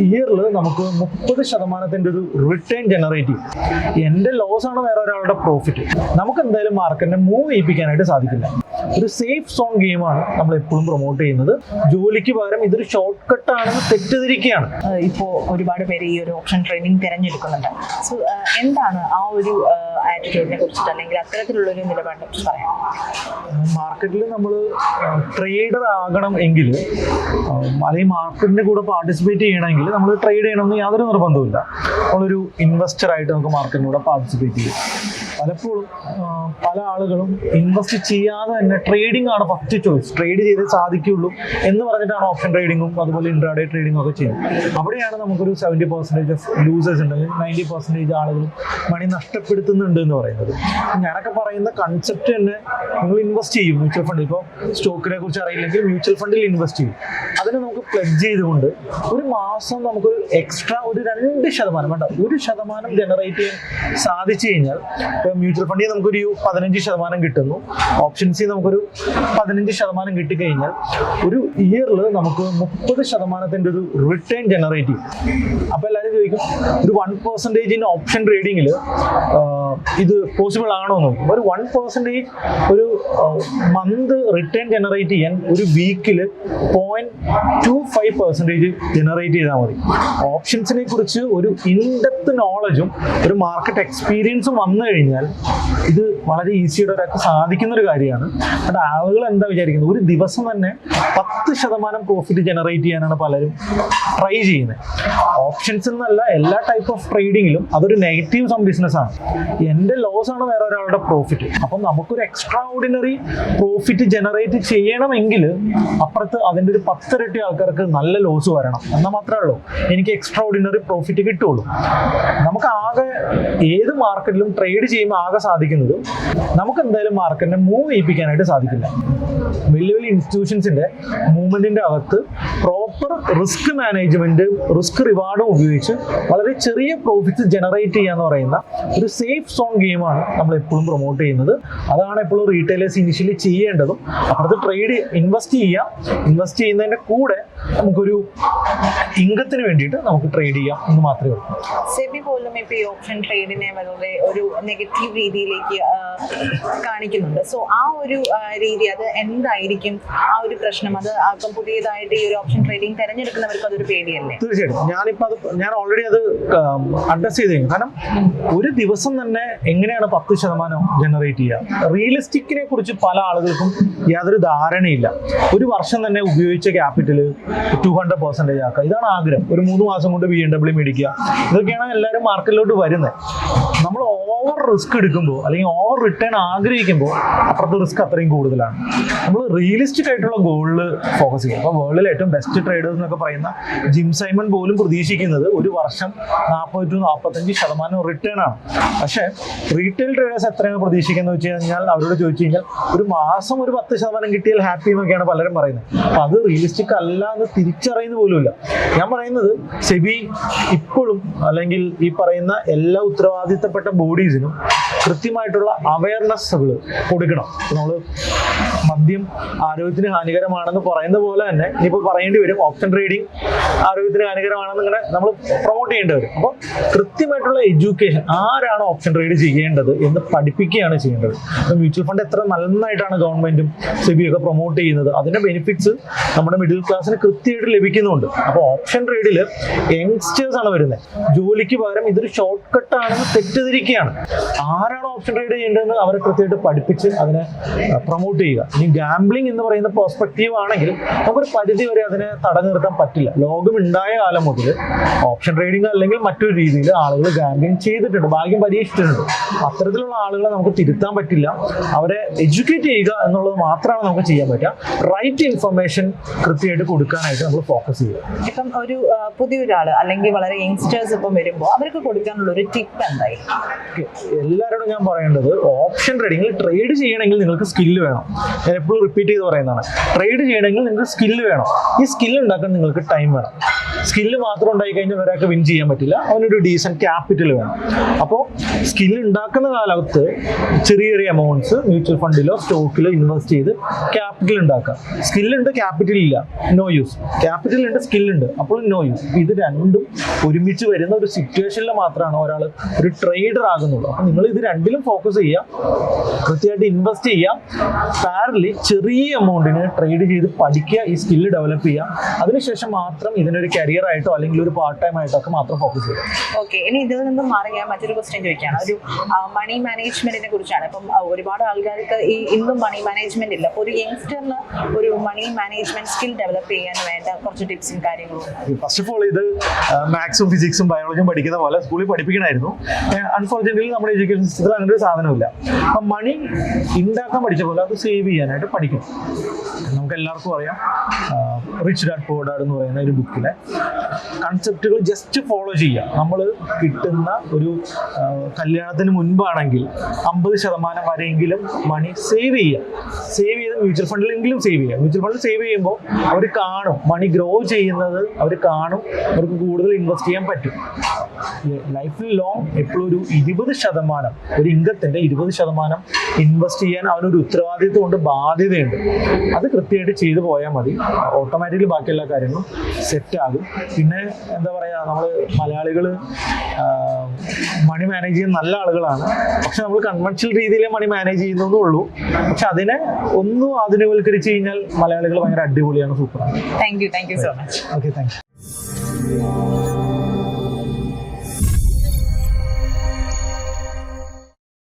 ഇയറിൽ നമുക്ക് മുപ്പത് ശതമാനത്തിന്റെ ഒരു റിട്ടേൺ ജനറേറ്റ് ചെയ്യും. എന്റെ ലോസ് ആണ് വേറെ ഒരാളുടെ പ്രോഫിറ്റ് നമുക്ക് എന്തായാലും മാർക്കറ്റിനെ മൂവ് ചെയ്യിപ്പിക്കാനായിട്ട് സാധിക്കില്ല. ഒരു സേഫ് സോൺ ഗെയിമാണ് നമ്മൾ എപ്പോഴും പ്രൊമോട്ട് ചെയ്യുന്നത്. ജോലിക്ക് പകരം ഇതൊരു ഷോർട്ട് കട്ട് ആണെന്ന് തെറ്റിദ്ധരിക്കുകയാണ്. ഇപ്പോൾ ഒരുപാട് പേര് ഈ ഒരു ഓപ്ഷൻ ട്രെയിനിങ് തിരഞ്ഞെടുക്കുന്നുണ്ട്. സോ എന്താണ് ആ ഒരു ആറ്റിറ്റ്യൂഡിനെ കുറിച്ചിട്ട് അല്ലെങ്കിൽ അത്തരത്തിലുള്ള ഒരു നിലപാടിനെ കുറിച്ച് പറയാം മാർക്കറ്റിൽ നമ്മൾ ട്രേഡർ ആകണം എങ്കിൽ അല്ലെങ്കിൽ മാർക്കറ്റിന്റെ കൂടെ പാർട്ടിസിപ്പേറ്റ് ചെയ്യണമെങ്കിൽ നമ്മൾ ട്രേഡ് ചെയ്യണമെന്ന് യാതൊരു നിർബന്ധവുമില്ല. നമ്മളൊരു ഇൻവെസ്റ്റർ ആയിട്ട് നമുക്ക് മാർക്കറ്റിലൂടെ പാർട്ടിസിപ്പേറ്റ് ചെയ്യും. പലപ്പോഴും പല ആളുകളും ഇൻവെസ്റ്റ് ചെയ്യാതെ തന്നെ ട്രേഡിംഗ് ആണ് ഫസ്റ്റ് ചോയ്സ് ട്രേഡ് ചെയ്തേ സാധിക്കുള്ളൂ എന്ന് പറഞ്ഞിട്ടാണ് ഓപ്ഷൻ ട്രേഡിങ്ങും അതുപോലെ ഇൻട്രാഡേ ട്രേഡിങ്ങും ഒക്കെ ചെയ്യുന്നത്. അവിടെയാണ് നമുക്കൊരു സെവന്റി പെർസെന്റേജ് ഓഫ് ലൂസേഴ്സ് ഉണ്ട് അല്ലെങ്കിൽ നയന്റി പെർസെന്റേജ് ആളുകളും മണി നഷ്ടപ്പെടുത്തുന്നുണ്ട് എന്ന് പറയുന്നത്. ഞാനൊക്കെ പറയുന്ന കൺസെപ്റ്റ് തന്നെ നിങ്ങൾ ഇൻവെസ്റ്റ് ചെയ്യും മ്യൂച്വൽ ഫണ്ടിൽ ഇപ്പോൾ സ്റ്റോക്കിനെ കുറിച്ച് അറിയില്ലെങ്കിൽ മ്യൂച്വൽ ഫണ്ടിൽ ഇൻവെസ്റ്റ് ചെയ്യും. അതിനെ നമുക്ക് പ്ലഗ് ചെയ്തുകൊണ്ട് ഒരു മാസം നമുക്ക് എക്സ്ട്രാ ഒരു രണ്ട് ശതമാനം വേണ്ട ഒരു ശതമാനം ജനറേറ്റ് ചെയ്യാൻ സാധിച്ചു കഴിഞ്ഞാൽ മ്യൂച്വൽ ഫണ്ടിൽ നമുക്കൊരു പതിനഞ്ച് ശതമാനം കിട്ടുന്നു. ഓപ്ഷൻസിൽ നമുക്കൊരു പതിനഞ്ച് ശതമാനം കിട്ടിക്കഴിഞ്ഞാൽ ഒരു ഇയറിൽ നമുക്ക് മുപ്പത് ശതമാനത്തിന്റെ ഒരു റിട്ടേൺ ജനറേറ്റ് ചെയ്യും. അപ്പോൾ എല്ലാവരും ചോദിക്കും ഒരു വൺ പെർസെന്റേജ് ഇൻ ഓപ്ഷൻ ട്രേഡിങ്ങിൽ ഇത് പോസിബിൾ ആണോ എന്ന് ഒരു വൺ പെർസെന്റേജ് ഒരു മന്ത് റിട്ടേൺ ജനറേറ്റ് ചെയ്യാൻ ഒരു വീക്കിൽ point two five percentage generate ചെയ്താൽ മതി. ഓപ്ഷൻസിനെ കുറിച്ച് ഒരു ഇൻഡെപ്ത് നോളജും ഒരു മാർക്കറ്റ് എക്സ്പീരിയൻസും വന്നു കഴിഞ്ഞാൽ ഇത് വളരെ ഈസിയുടെ ഒരാൾക്ക് സാധിക്കുന്ന ഒരു കാര്യമാണ്. അത് ആളുകൾ എന്താ വിചാരിക്കുന്നത്? ഒരു ദിവസം തന്നെ പത്ത് ശതമാനം പ്രോഫിറ്റ് ജനറേറ്റ് ചെയ്യാനാണ് പലരും ട്രൈ ചെയ്യുന്നത്. ഓപ്ഷൻസ് എന്നല്ല എല്ലാ ടൈപ്പ് ഓഫ് ട്രേഡിങ്ങിലും അതൊരു നെഗറ്റീവ് സം ബിസിനസ് ആണ്. എന്റെ ലോസ് ആണ് വേറെ ഒരാളുടെ പ്രോഫിറ്റ് അപ്പം നമുക്കൊരു എക്സ്ട്രാ ഓർഡിനറി പ്രോഫിറ്റ് ജനറേറ്റ് ചെയ്യണമെങ്കിൽ അപ്പുറത്ത് അതിന്റെ ഒരു പത്തിരട്ടി ആൾക്കാർക്ക് നല്ല ലോസ് വരണം. എന്നാൽ മാത്രമേ എനിക്ക് എക്സ്ട്രാ ഓർഡിനറി പ്രോഫിറ്റ് കിട്ടുള്ളൂ. നമുക്ക് ആകെ ഏത് മാർക്കറ്റിലും ട്രേഡ് ചെയ്യുമ്പോൾ ആകെ സാധിക്കുന്നത് നമുക്ക് എന്തായാലും മാർക്കറ്റിനെ മൂവ് ചെയ്യിപ്പിക്കാനായിട്ട് സാധിക്കില്ല. വലിയ വലിയ ഇൻസ്റ്റിറ്റ്യൂഷൻസിന്റെ മൂവ്മെന്റിന്റെ അകത്ത് പ്രോപ്പർ റിസ്ക് മാനേജ്മെന്റ് റിസ്ക് റിവാർഡും ഉപയോഗിച്ച് വളരെ ചെറിയ പ്രോഫിറ്റ്സ് ജനറേറ്റ് ചെയ്യുക എന്ന് പറയുന്ന ഒരു സേഫ് സോൺ ഗെയിമാണ് നമ്മൾ എപ്പോഴും പ്രൊമോട്ട് ചെയ്യുന്നത്. അതാണ് എപ്പോഴും റീറ്റെയിലേഴ്സ് ഇനിഷ്യലി ചെയ്യേണ്ടതും. അപ്പുറത്ത് ട്രേഡ് ഇൻവെസ്റ്റ് ചെയ്യുക. ഇൻവെസ്റ്റ് ചെയ്യുന്നതിന്റെ കൂടെ നമുക്കൊരു ഇൻകത്തിന് വേണ്ടിയിട്ട് നമുക്ക് ട്രേഡ് ചെയ്യാം എന്ന് മാത്രമേ ഉള്ളൂ. സെബി പോലും ഇപ്പൊ ഈ ഓപ്ഷൻ ട്രേഡിനെ വളരെ ഒരു നെഗറ്റീവ് രീതിയിലേക്ക് കാണിക്കുന്നുണ്ട്. സോ ആ ഒരു രീതി അത് എന്തായിരിക്കും? ആ ഒരു പ്രശ്നം അത് ഇപ്പം പുതിയതായിട്ട് ഈ ഒരു ഓപ്ഷൻ ട്രേഡിംഗ് തിരഞ്ഞെടുക്കുന്നവർക്ക് അതൊരു പേടിയല്ലേ? തീർച്ചയായിട്ടും. ഞാനിപ്പോൾ അത് ഞാൻ ഓൾറെഡി അത് അഡ്രസ് ചെയ്ത് കഴിഞ്ഞു കാരണം ഒരു ദിവസം തന്നെ എങ്ങനെയാണ് പത്ത് ശതമാനം ജനറേറ്റ് ചെയ്യുക? റിയലിസ്റ്റിക്കിനെ കുറിച്ച് പല ആളുകൾക്കും യാതൊരു ധാരണയില്ല. ഒരു വർഷം തന്നെ ഉപയോഗിച്ച ക്യാപിറ്റൽ ടു ഹൺഡ്രഡ് പെർസെന്റേജ് ആക്കുക. ഇതാണ് ആഗ്രഹം. ഒരു മൂന്ന് മാസം കൊണ്ട് ബി എം ഡബ്ല്യൂ മേടിക്കുക. ഇതൊക്കെയാണ് എല്ലാവരും മാർക്കറ്റിലോട്ട് വരുന്നത്. നമ്മൾ ഓവർ റിസ്ക് എടുക്കുമ്പോൾ അല്ലെങ്കിൽ ഓവർ റിട്ടേൺ ആഗ്രഹിക്കുമ്പോൾ അപ്പുറത്തെ റിസ്ക് അത്രയും കൂടുതലാണ്. നമ്മൾ റിയലിസ്റ്റിക് ആയിട്ടുള്ള ഗോളിൽ ഫോക്കസ് ചെയ്യുക. അപ്പോൾ വേൾഡിലെ ഏറ്റവും ബെസ്റ്റ് ട്രേഡേഴ്സ് എന്നൊക്കെ പറയുന്ന ജിം സൈമൺ പോലും പ്രതീക്ഷിക്കുന്നത് ഒരു വർഷം നാൽപ്പത് ടു നാൽപ്പത്തഞ്ച് ശതമാനം റിട്ടേൺ ആണ്. പക്ഷേ റീറ്റെയിൽ ട്രേഡേഴ്സ് എത്രയാണ് പ്രതീക്ഷിക്കുന്നത് വെച്ച് കഴിഞ്ഞാൽ? അവരോട് ചോദിച്ചു കഴിഞ്ഞാൽ ഒരു മാസം ഒരു പത്ത് ശതമാനം കിട്ടിയാൽ ഹാപ്പി എന്നൊക്കെയാണ് പലരും പറയുന്നത്. അപ്പം അത് റിയലിസ്റ്റിക് അല്ല എന്ന് തിരിച്ചറിയുന്ന പോലുമില്ല. ഞാൻ പറയുന്നത് സെബി ഇപ്പോഴും അല്ലെങ്കിൽ ഈ പറയുന്ന എല്ലാ ഉത്തരവാദിത്തപ്പെട്ട ബോഡീസിനും കൃത്യമായിട്ടുള്ള അവയർനെസ്സുകൾ കൊടുക്കണം. നമ്മൾ മദ്യം ആരോഗ്യത്തിന് ഹാനികരമാണെന്ന് പറയുന്ന പോലെ തന്നെ ഇനിയിപ്പോൾ പറയേണ്ടി വരും ഓപ്ഷൻ ട്രേഡിംഗ് ആരോഗ്യത്തിന് ഹാനികരമാണെന്ന് ഇങ്ങനെ നമ്മൾ പ്രൊമോട്ട് ചെയ്യേണ്ടി വരും. അപ്പോൾ കൃത്യമായിട്ടുള്ള എഡ്യൂക്കേഷൻ ആരാണ് ഓപ്ഷൻ ട്രേഡ് ചെയ്യേണ്ടത് എന്ന് പഠിപ്പിക്കുകയാണ് ചെയ്യേണ്ടത്. മ്യൂച്വൽ ഫണ്ട് എത്ര നന്നായിട്ടാണ് ഗവൺമെന്റും സെബിയൊക്കെ പ്രൊമോട്ട് ചെയ്യുന്നത്. അതിന്റെ ബെനിഫിറ്റ്സ് നമ്മുടെ മിഡിൽ ക്ലാസ്സിന് കൃത്യമായിട്ട് ലഭിക്കുന്നുണ്ട്. അപ്പോൾ ഓപ്ഷൻ ട്രേഡിൽ യങ്സ്റ്റേഴ്സ് ആണ് വരുന്നത് ജോലിക്ക് പകരം ഇതൊരു ഷോർട്ട് കട്ട് ആണെന്ന് തെറ്റിദ്ധരിക്കുകയാണ്. ആരാണ് ഓപ്ഷൻ ട്രേഡ് ചെയ്യേണ്ടതെന്ന് അവരെ കൃത്യമായിട്ട് പഠിപ്പിച്ച് അതിനെ പ്രൊമോട്ട് ചെയ്യുക. ഇനി ഗാംബ്ലിംഗ് എന്ന് പറയുന്ന പെർസ്പെക്റ്റീവ് ആണെങ്കിൽ നമുക്കൊരു പരിധി വരെ അതിനെ തടഞ്ഞു നിർത്താൻ പറ്റില്ല. ലോകം ഉണ്ടായ കാലം മുതൽ ഓപ്ഷൻ ട്രേഡിംഗ് അല്ലെങ്കിൽ മറ്റൊരു രീതിയിൽ ആളുകൾ ഗാംബ്ലിംഗ് ചെയ്തിട്ടുണ്ട്. ഭാഗ്യം പരീക്ഷിച്ചിട്ടുണ്ട്. അത്തരത്തിലുള്ള ആളുകളെ നമുക്ക് തിരുത്താൻ പറ്റില്ല. അവരെ എഡ്യൂക്കേറ്റ് ചെയ്യുക എന്നുള്ളത് മാത്രമാണ് നമുക്ക് ചെയ്യാൻ പറ്റുക. റൈറ്റ് ഇൻഫർമേഷൻ കൃത്യമായിട്ട് കൊടുക്കാനായിട്ട് നമ്മൾ ഫോക്കസ് ചെയ്യുക. ഇപ്പം ഒരു ആ, പുതിയൊരാൾ അല്ലെങ്കിൽ വളരെ യങ്സ്റ്റേഴ്സ് ഇപ്പം വരുമ്പോൾ അവർക്ക് കൊടുക്കാനുള്ള ഒരു ടിപ്പ് എന്തായി എല്ലാവരോടും ഞാൻ പറയേണ്ടത് ഓപ്ഷൻ ട്രേഡിംഗിൽ ട്രേഡ് ചെയ്യണമെങ്കിൽ നിങ്ങൾക്ക് സ്കില്ല് വേണം. ഞാൻ എപ്പോഴും റിപ്പീറ്റ് ചെയ്ത് പറയുന്നതാണ്. ട്രേഡ് ചെയ്യണമെങ്കിൽ നിങ്ങൾക്ക് സ്കില്ല് വേണം. ഈ സ്കില്ല് ഉണ്ടാക്കാൻ നിങ്ങൾക്ക് ടൈം വേണം. സ്കില്ല് മാത്രം ഉണ്ടായി കഴിഞ്ഞാൽ ഒരാൾക്ക് വിൻ ചെയ്യാൻ പറ്റില്ല. അവനൊരു ഡീസന്റ് ക്യാപിറ്റൽ വേണം. അപ്പോൾ സ്കില്ല് ഉണ്ടാക്കുന്ന കാലത്ത് ചെറിയ ചെറിയ എമൗണ്ട്സ് മ്യൂച്വൽ ഫണ്ടിലോ സ്റ്റോക്കിലോ ഇൻവെസ്റ്റ് ചെയ്ത് ക്യാപിറ്റൽ ഉണ്ടാക്കുക സ്കില്ലുണ്ട് ക്യാപിറ്റൽ ഇല്ല. നോ യൂസ് ക്യാപിറ്റൽ ഉണ്ട് സ്കില്ലുണ്ട് അപ്പോൾ നോ യൂസ് ഇത് രണ്ടും ഒരുമിച്ച് വരുന്ന ഒരു സിറ്റുവേഷനിൽ മാത്രമാണ് ഒരാൾ ഒരു ട്രേഡർ ആകുന്നുള്ളൂ അപ്പം നിങ്ങൾ ഇത് രണ്ടിലും ഫോക്കസ് ചെയ്യുക കൃത്യമായിട്ട് ഇൻവെസ്റ്റ് ചെയ്യുക പാരലി ചെറിയ എമൗണ്ടിന് ട്രേഡ് ചെയ്ത് പഠിക്കുക ഈ സ്കില്ല് ഡെവലപ്പ് ചെയ്യുക അതിനുശേഷം മാത്രം ഇതിനൊരു കരിയർ ആയിട്ടോ അല്ലെങ്കിൽ ഒരു പാർട്ട് ടൈം ആയിട്ടോ ഒക്കെ മാത്രം ഫോക്കസ് ചെയ്യുക ഓക്കെ ഇനി ഇതിൽ നിന്നും മാറി ഞാൻ മറ്റൊരു ക്വസ്റ്റ്യൻ ചോദിക്കുകയാണ്. ഒരു മണി മാനേജ്മെന്റിനെ കുറിച്ചാണ്. ഇപ്പം ഒരുപാട് ആൾക്കാർക്ക് ഈ ഇന്നും മണി മാനേജ്മെന്റ് ഇല്ല. അപ്പോൾ ഒരു യങ്സ്റ്ററിന് ഒരു മണി മാനേജ്മെന്റ് സ്കിൽ ഡെവലപ്പ് ചെയ്യാൻ വേണ്ട കുറച്ച് ടിപ്സും കാര്യങ്ങളും ഫസ്റ്റ് ഓഫ് ഓൾ ഇത് മാത്സും ഫിസിക്സും ബയോളജിയും പഠിക്കുന്ന പോലെ സ്കൂളിൽ പഠിപ്പിക്കണമായിരുന്നു. അൺഫോർച്ചുനേറ്റ്ലി നമ്മുടെ എഡ്യൂക്കേഷൻ സിസ്റ്റത്തിൽ അങ്ങനെ ഒരു സാധനമില്ല അപ്പം മണി ഉണ്ടാക്കാൻ പഠിച്ച പോലെ അത് സേവ് ചെയ്യാനായിട്ട് പഠിക്കണം. നമുക്ക് എല്ലാവർക്കും അറിയാം റിച്ച് ഡാഡ് പോർ ഡാഡ് എന്ന് പറയുന്ന ഒരു ബുക്കിലെ കൺസെപ്റ്റുകൾ ജസ്റ്റ് ഫോളോ ചെയ്യുക നമ്മൾ കിട്ടുന്ന ഒരു കല്യാണത്തിന് മുൻപാണെങ്കിൽ അമ്പത് ശതമാനം വരെയെങ്കിലും മണി സേവ് ചെയ്യുക സേവ് ചെയ്ത് മ്യൂച്വൽ ഫണ്ടിലെങ്കിലും സേവ് ചെയ്യുക മ്യൂച്വൽ ഫണ്ടിൽ സേവ് ചെയ്യുമ്പോൾ അവർ കാണും. മണി ഗ്രോ ചെയ്യുന്നത് അവർ കാണും. അവർക്ക് കൂടുതൽ ഇൻവെസ്റ്റ് ചെയ്യാൻ പറ്റും. ലൈഫിൽ ലോങ് എപ്പോഴും ഒരു ഇരുപത് ശതമാനം ഒരു ഇൻകത്തിന്റെ ഇരുപത് ശതമാനം ഇൻവെസ്റ്റ് ചെയ്യാൻ അവനൊരു ഉത്തരവാദിത്വം കൊണ്ട് ബാധ്യതയുണ്ട്. അത് കൃത്യമായിട്ട് ചെയ്തു പോയാൽ മതി. ഓട്ടോമാറ്റിക്കലി ബാക്കിയെല്ലാ കാര്യങ്ങളും സെറ്റ് ആകും. പിന്നെ എന്താ പറയാ നമ്മൾ മലയാളികൾ മണി മാനേജ് ചെയ്യുന്ന നല്ല ആളുകളാണ്. പക്ഷെ നമ്മൾ കൺവെൻഷണൽ രീതിയിലെ മണി മാനേജ് ചെയ്യുന്നതേ ഉള്ളൂ. പക്ഷെ അതിനെ ഒന്നും ആധുനികവൽക്കരിച്ചു കഴിഞ്ഞാൽ മലയാളികൾ ഭയങ്കര അടിപൊളിയാണ് സൂപ്പറാണ്. Thank you thank you so much okay thank you